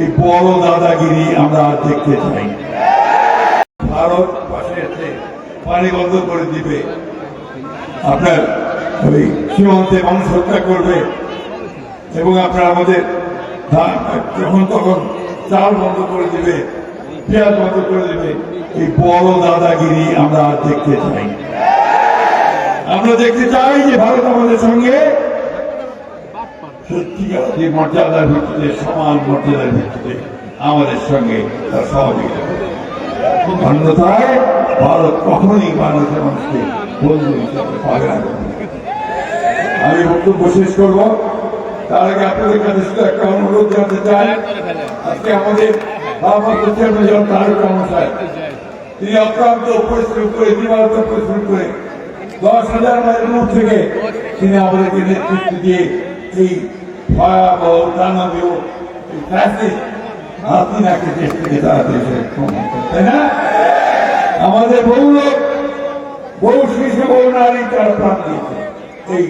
এই বড় দাদাগিরি আমরা আর দেখতে চাই। ভারত পাশে এসে পানি বন্ধ করে দিবে। আপনার ওই সীমান্তে মানুষ হত্যা করবে এবং আপনার আমাদের যখন তখন চাল বন্ধ করে দিবে, পেঁয়াজ বন্ধ করে দিবে। এই বড় দাদাগিরি আমরা আর দেখতে চাই। আমরা দেখতে চাই যে ভারত আমাদের সঙ্গে সত্যিকার মর্যাদার ভিত্তিতে, সমান মর্যাদার ভিত্তিতে আমাদের সঙ্গে তার সহযোগিতা করবে। অন্যথায় ভারত কখনোই বাংলাদেশের মানুষকে বন্ধু হিসাবে পাবে না। আমি বক্তব্য শেষ করব। তার আগে আপনাদের কাছে শুধু একটা অনুরোধ জানাতে চাই। আজকে আমাদের ভারপ্রাপ্ত চেয়ারম্যান জন তারক রহমান তিনি অক্লান্ত পরিশ্রম করে দিবারাত্র পরিশ্রম করে দশ হাজার মাইল দূর থেকে তিনি আমাদেরকে নেতৃত্ব দিয়ে এই ভয়াবহ দানবীয় ফ্যাসিস্ট হাসিনাকে দেশ থেকে তাড়াতে তাই না? আমাদের বহু লোক, বহু শিশু, বহু নারী তারা প্রাণ এই